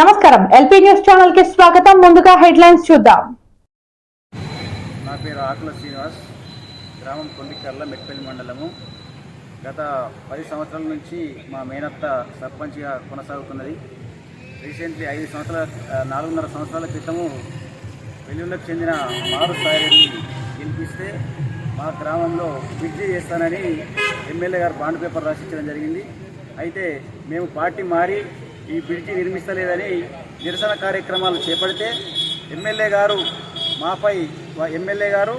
నమస్కారం. LP news ఛానల్కి స్వాగతం. ముందుగా హెడ్లైన్స్ చూద్దాం. నా పేరు ఆకుల శ్రీనివాస్. గ్రామం కొండికర్ల మెట్పల్లి మండలము. గత పది సంవత్సరాల నుంచి మా మేనత్త సర్పంచ్గా కొనసాగుతున్నది. రీసెంట్లీ ఐదు సంవత్సరాల నాలుగున్నర సంవత్సరాల క్రితము వెల్లుల్లకు చెందిన మారు స్థాయిని గెలిపిస్తే మా గ్రామంలో బ్రిడ్జి చేస్తానని ఎమ్మెల్యే గారు బాండ్ పేపర్ రాసిచ్చడం జరిగింది. అయితే మేము పార్టీ మారి ఈ బ్రిడ్జి నిర్మిస్తలేదని నిరసన కార్యక్రమాలు చేపడితే ఎమ్మెల్యే గారు మాపై ఎమ్మెల్యే గారు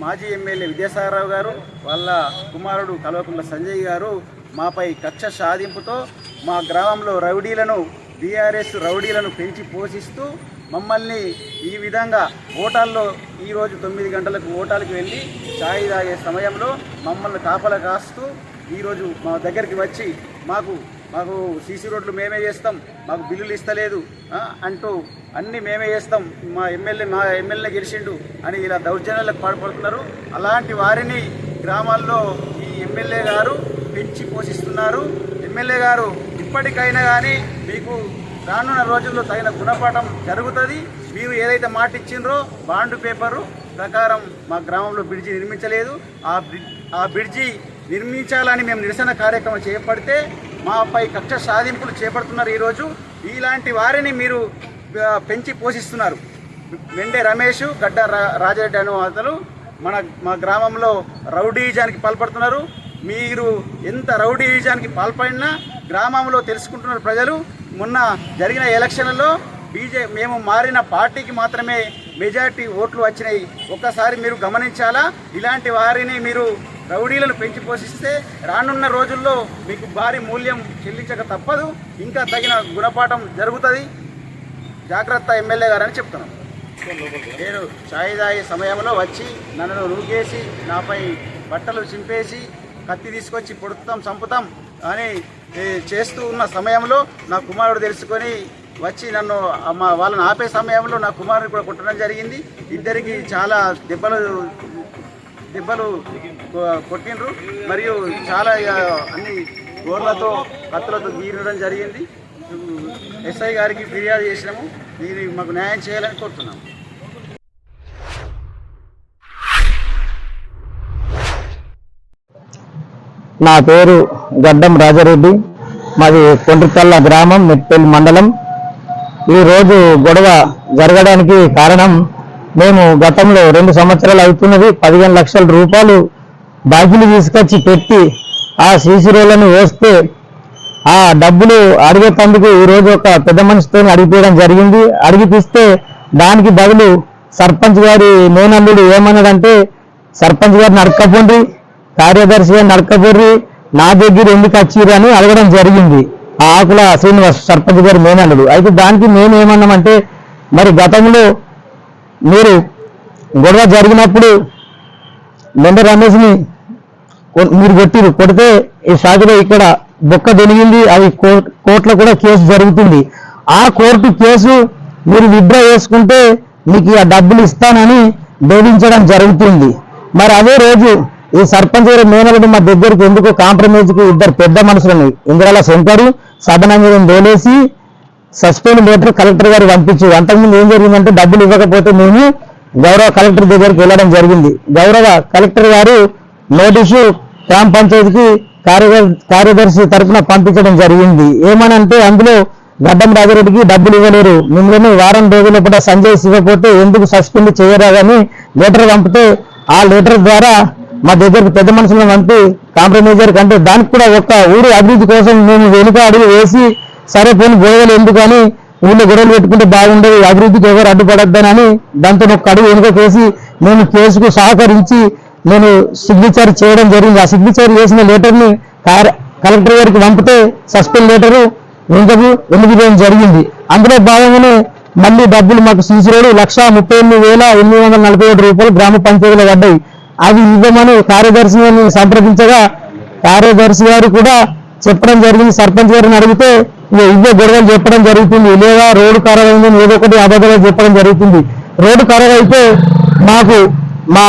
మాజీ ఎమ్మెల్యే విద్యాసాగరరావు గారు వాళ్ళ కుమారుడు కల్వకుంట్ల సంజయ్ గారు మాపై కక్ష సాధింపుతో మా గ్రామంలో రౌడీలను బీఆర్ఎస్ రౌడీలను పెంచి పోషిస్తూ మమ్మల్ని ఈ విధంగా ఓటాల్లో ఈరోజు తొమ్మిది గంటలకు ఓటాలకు వెళ్ళి ఛాయ్ తాగే సమయంలో మమ్మల్ని కాపలా కాస్తూ ఈరోజు మా దగ్గరికి వచ్చి మాకు మాకు సీసీ రోడ్లు మేమే చేస్తాం మాకు బిల్లులు ఇస్తలేదు అంటూ అన్నీ మేమే చేస్తాం. మా ఎమ్మెల్యే మా ఎమ్మెల్యే గెలిచిండు అని ఇలా దౌర్జన్యాలకు పాల్పడుతున్నారు. అలాంటి వారిని గ్రామాల్లో ఈ ఎమ్మెల్యే గారు పెంచి పోషిస్తున్నారు. ఎమ్మెల్యే గారు ఇప్పటికైనా కానీ మీకు రానున్న రోజుల్లో తగిన గుణపాఠం జరుగుతుంది. మీరు ఏదైతే మాట ఇచ్చిండ్రో బాండ్ పేపరు ప్రకారం మా గ్రామంలో బ్రిడ్జి నిర్మించలేదు. ఆ బ్రిడ్జ్ ఆ బ్రిడ్జి నిర్మించాలని మేము నిరసన కార్యక్రమం చేపడితే మాపై కక్ష సాధింపులు చేపడుతున్నారు ఈరోజు. ఇలాంటి వారిని మీరు పెంచి పోషిస్తున్నారు. వెండే రమేష్ గడ్డ రా- రాజారెడ్డి అనే అతను మన మా గ్రామంలో రౌడీజానికి పాల్పడుతున్నారు. మీరు ఎంత రౌడీజానికి పాల్పడినా గ్రామంలో తెలుసుకుంటున్నారు ప్రజలు. మొన్న జరిగిన ఎలక్షన్లలో బీజే మేము మారిన పార్టీకి మాత్రమే మెజారిటీ ఓట్లు వచ్చినాయి. ఒక్కసారి మీరు గమనించాలా? ఇలాంటి వారిని మీరు రౌడీలను పెంచి పోషిస్తే రానున్న రోజుల్లో మీకు భారీ మూల్యం చెల్లించక తప్పదు. ఇంకా తగిన గుణపాఠం జరుగుతుంది. జాగ్రత్త ఎమ్మెల్యే గారని చెప్తున్నాను నేను ఛాయ్ తాగే సమయంలో వచ్చి నన్ను రూకేసి నాపై బట్టలు చింపేసి కత్తి తీసుకొచ్చి పొడుతాం చంపుతాం అని చేస్తూ ఉన్న సమయంలో నా కుమారుడు తెలుసుకొని వచ్చి నన్ను మా వాళ్ళని ఆపే సమయంలో నా కుమారుని కూడా కొట్టడం జరిగింది. ఇద్దరికి చాలా దెబ్బలు దెబ్బలు కొట్టిండ్రు. మరియు చాలా అన్ని గోర్లతో కత్తులతో గీరడం జరిగింది. ఎస్ఐ గారికి ఫిర్యాదు చేసినాము. దీన్ని మాకు న్యాయం చేయాలని కోరుతున్నాము. నా పేరు గడ్డం రాజారెడ్డి. మాది కొండ్రికల్ల గ్రామం మెట్పల్లి మండలం. ఈ రోజు గొడవ జరగడానికి కారణం మేము గతంలో రెండు సంవత్సరాలు అవుతున్నది పదిహేను లక్షల రూపాయలు బాకీలు తీసుకొచ్చి పెట్టి ఆ సీసీ వేస్తే ఆ డబ్బులు అడిగేటందుకు ఈ రోజు ఒక పెద్ద మనిషితో అడిగిపోయడం జరిగింది. అడిగిపిస్తే దానికి బదులు సర్పంచ్ గారి మేనల్లుడు ఏమన్నాడంటే సర్పంచ్ గారు నడకపోండి కార్యదర్శి గారు నడకపోర్రి నా దగ్గర ఎందుకు వచ్చిర్రు అని అడగడం జరిగింది. ఆ ఆకుల శ్రీనివాస్ సర్పంచ్ గారి మేనల్లుడు. అయితే దానికి మేము ఏమన్నామంటే మరి గతంలో మీరు గొడవ జరిగినప్పుడు మెండ రమేష్ని మీరు కొట్టిరు కొడితే ఈ షాకులో ఇక్కడ బొక్క దొనిగింది అది కోర్టులో కూడా కేసు జరుగుతుంది. ఆ కోర్టు కేసు మీరు విత్డ్రా చేసుకుంటే మీకు ఆ డబ్బులు ఇస్తానని బెదిరించడం జరుగుతుంది. మరి అదే రోజు ఈ సర్పంచ్ గారి మేనలుడు మా దగ్గరికి ఎందుకు కాంప్రమైజ్కి ఇద్దరు పెద్ద మనుషులని ఇంద్రాల శంకరు సదనంగా దోలేసి సస్పెండ్ లెటర్ కలెక్టర్ గారు పంపించారు అంతకుముందు ఏం జరిగిందంటే డబ్బులు ఇవ్వకపోతే మేము గౌరవ కలెక్టర్ దగ్గరికి వెళ్ళడం జరిగింది. గౌరవ కలెక్టర్ గారు నోటీసు గ్రామ పంచాయతీకి కార్యదర్- కార్యదర్శి తరఫున పంపించడం జరిగింది. ఏమనంటే అందులో గడ్డం రాజారెడ్డికి డబ్బులు ఇవ్వలేరు. మిమ్మల్ని వారం రోజుల పూట సంజయ్ ఇవ్వకపోతే ఎందుకు సస్పెండ్ చేయరాదని లెటర్ పంపితే ఆ లెటర్ ద్వారా మా దగ్గరకు పెద్ద మనుషులను పంపి కాంప్రమైజర్ కంటే దానికి కూడా ఒక ఊరు అభివృద్ధి కోసం మేము వెనుక అడుగు వేసి సరే పోనీ గొడవలు ఎందుకని? ఊళ్ళో గొడవలు పెట్టుకుంటే బాగుండదు అభివృద్ధికి ఎవరు అడ్డుపడద్దని దాంతో ఒక కడుగు వెనుక చేసి నేను కేసుకు సహకరించి నేను సిగ్నేచర్ చేయడం జరిగింది. ఆ సిగ్నేచర్ చేసిన లెటర్ని కార్య- కలెక్టర్ గారికి పంపితే సస్పెండ్ లెటరు వెనుకకు వెనుకవేయడం జరిగింది. అందులో భాగంగానే మళ్ళీ డబ్బులు మాకు సీసీ లక్ష ముప్పై ఎనిమిది వేల ఎనిమిది వందల నలభై ఏడు రూపాయలు గ్రామ పంచాయతీలో పడ్డాయి. అవి ఇవ్వమని కార్యదర్శి సంప్రదించగా కార్యదర్శి గారు కూడా చెప్పడం జరిగింది. సర్పంచ్ గారిని అడిగితే ఇదే ఇవే గొడవలు చెప్పడం జరుగుతుంది. లేదా రోడ్డు ఖరాబ్ అయిందని ఏదో ఒకటి అబద్ధాలు చెప్పడం జరుగుతుంది. రోడ్డు ఖరాబ్ అయితే మాకు మా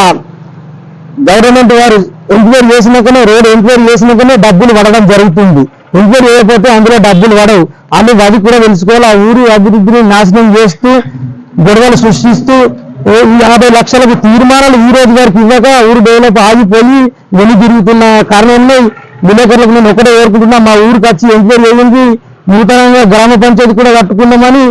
గవర్నమెంట్ వారు ఎంక్వైరీ చేసినాకనే రోడ్ ఎంక్వైరీ చేసినాకనే డబ్బులు పడడం జరుగుతుంది. ఎంక్వైరీ చేయకపోతే అందులో డబ్బులు పడవు. అని అది కూడా తెలుసుకోవాలి. ఆ ఊరి అభివృద్ధిని నాశనం చేస్తూ గొడవలు సృష్టిస్తూ యాభై లక్షలకు తీర్మానాలు ఈ రోజు గారికి ఇవ్వక ఊరు డెవలప్ ఆగిపోయి వెను తిరుగుతున్న కారణంలో విలేకరులకు నేను ఒకటే కోరుకుంటున్నా మా ఊరికి వచ్చి ఎంక్వైరీ చేయండి. నూతనంగా గ్రామ పంచాయతీ కూడా కట్టుకుందామని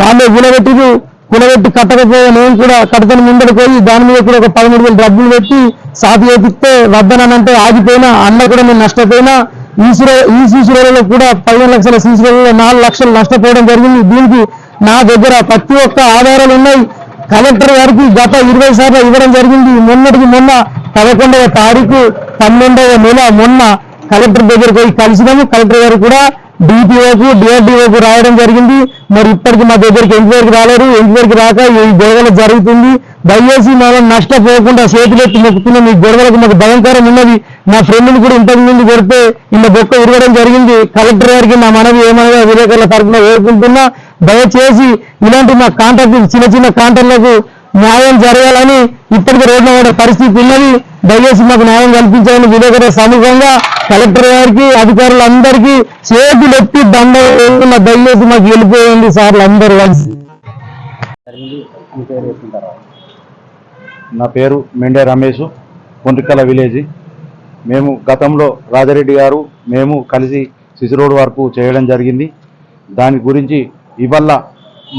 వాళ్ళే కూలబెట్టిరు కూలబెట్టి కట్టకపోయా నేను కూడా కట్టదని ముందర పోయి దాని మీద కూడా ఒక పదమూడు వేలు డబ్బులు పెట్టి సాతి చేపిస్తే వద్దనంటే ఆగిపోయినా అన్న కూడా నేను నష్టపోయినా ఈ సుర- ఈ సీసులలో కూడా పదిహేను లక్షల సీసీలలో నాలుగు లక్షలు నష్టపోవడం జరిగింది. దీనికి నా దగ్గర ప్రతి ఒక్క ఆధారాలు ఉన్నాయి. కలెక్టర్ గారికి గత ఇరవై సార్లు ఇవ్వడం జరిగింది. మొన్నటికి మొన్న పదకొండవ తారీఖు పన్నెండవ నెల మొన్న కలెక్టర్ దగ్గరికి పోయి కలిసినాము. కలెక్టర్ గారు కూడా డిపిఓకు డిఆర్డిఓకు రాయడం జరిగింది. మరి ఇప్పటికి మా దగ్గరికి ఎంక్వైరీకి రాలేరు ఎంక్వైరీకి రాక ఈ గొడవలు జరుగుతుంది. దయచేసి మనం నష్టపోకుండా చేతులెత్తి మొక్కుతున్నాం. మీ గొడవలకు మాకు భయంకరం ఉన్నది. నా ఫ్రెండ్ని కూడా ఇంతకు ముందు కొడితే ఇంత బొక్క ఉరగడం జరిగింది. కలెక్టర్ గారికి నా మనవి ఏమనగా విలేకరుల తరఫున కోరుకుంటున్నా దయచేసి ఇలాంటి మా కాంట్రాక్ట్ చిన్న చిన్న కాంట్రాక్టులకు న్యాయం జరగాలని ఇప్పటికి రోడ్ల పడే పరిస్థితి ఉన్నది. దయచేసి మాకు న్యాయం కల్పించాలని విలేకరుల సమూహంగా కలెక్టర్ గారికి అధికారులందరికీ చేతులు ఎత్తి దండ వేస్తున్న దయచేసి మాకు వెళ్ళిపోయింది సార్లు అందరూ కలిసి. నా పేరు మెండే రమేష్ కొండ్రికల విలేజ్. మేము గతంలో రాజారెడ్డి గారు మేము కలిసి సిసి రోడ్ వరకు చేయడం జరిగింది. దాని గురించి ఇవాళ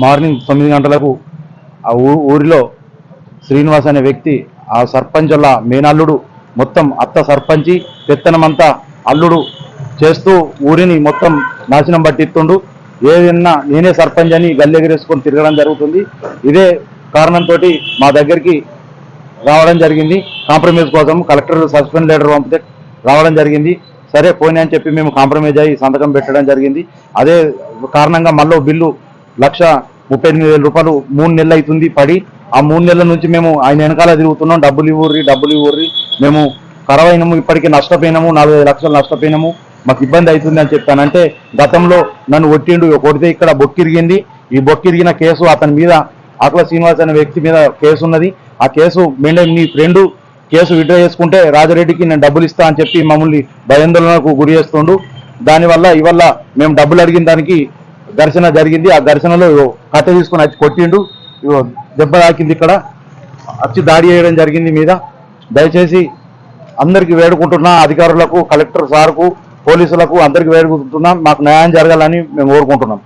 మార్నింగ్ తొమ్మిది గంటలకు ఆ ఊ- ఊరిలో శ్రీనివాస్ అనే వ్యక్తి ఆ సర్పంచ్ వల్ల మేనల్లుడు మొత్తం అత్త సర్పంచి పెత్తనమంతా అల్లుడు చేస్తూ ఊరిని మొత్తం నాశనం పట్టిస్తుండు. ఏదన్నా నేనే సర్పంచ్ అని గల్లెగిరేసుకొని తిరగడం జరుగుతుంది. ఇదే కారణంతో మా దగ్గరికి రావడం జరిగింది. కాంప్రమైజ్ కోసం కలెక్టర్ సస్పెండ్ లెటర్ పంపితే రావడం జరిగింది. సరే పోయినా అని చెప్పి మేము కాంప్రమైజ్ అయ్యి సంతకం పెట్టడం జరిగింది. అదే కారణంగా మళ్ళీ బిల్లు లక్ష ముప్పై ఎనిమిది వేల రూపాయలు మూడు నెలలు అవుతుంది పడి ఆ మూడు నెలల నుంచి మేము ఆయన వెనకాల తిరుగుతున్నాం. డబ్బులు ఇవ్వర్రి డబ్బులు ఇవ్వర్రి. మేము కరవైనము ఇప్పటికీ నష్టపోయినాము నాలుగు ఐదు లక్షలు నష్టపోయినాము. మాకు ఇబ్బంది అవుతుంది అని చెప్పానంటే గతంలో నన్ను కొట్టిండు కొడితే ఇక్కడ బొక్కిరిగింది. ఈ బొక్కిరిగిన కేసు అతని మీద ఆకుల శ్రీనివాస్ అనే వ్యక్తి మీద కేసు ఉన్నది. ఆ కేసు మెండే నీ ఫ్రెండు కేసు విడ్రా చేసుకుంటే రాజారెడ్డికి నేను డబ్బులు ఇస్తా అని చెప్పి మమ్మల్ని భయాందోళనకు గురి చేస్తుండు. దానివల్ల ఇవల్ల మేము డబ్బులు అడిగిన దానికి దర్శన జరిగింది. ఆ దర్శనంలో కట్ట తీసుకుని వచ్చి కొట్టిండు. దెబ్బ తాకింది ఇక్కడ. వచ్చి దాడి చేయడం జరిగింది మీద. దయచేసి అందరికి వేడుకుంటున్నా. అధికారులకు కలెక్టర్ సార్కు పోలీసులకు అందరికి వేడుకుంటున్నాం. మాకు న్యాయం జరగాలని మేము కోరుకుంటున్నాం.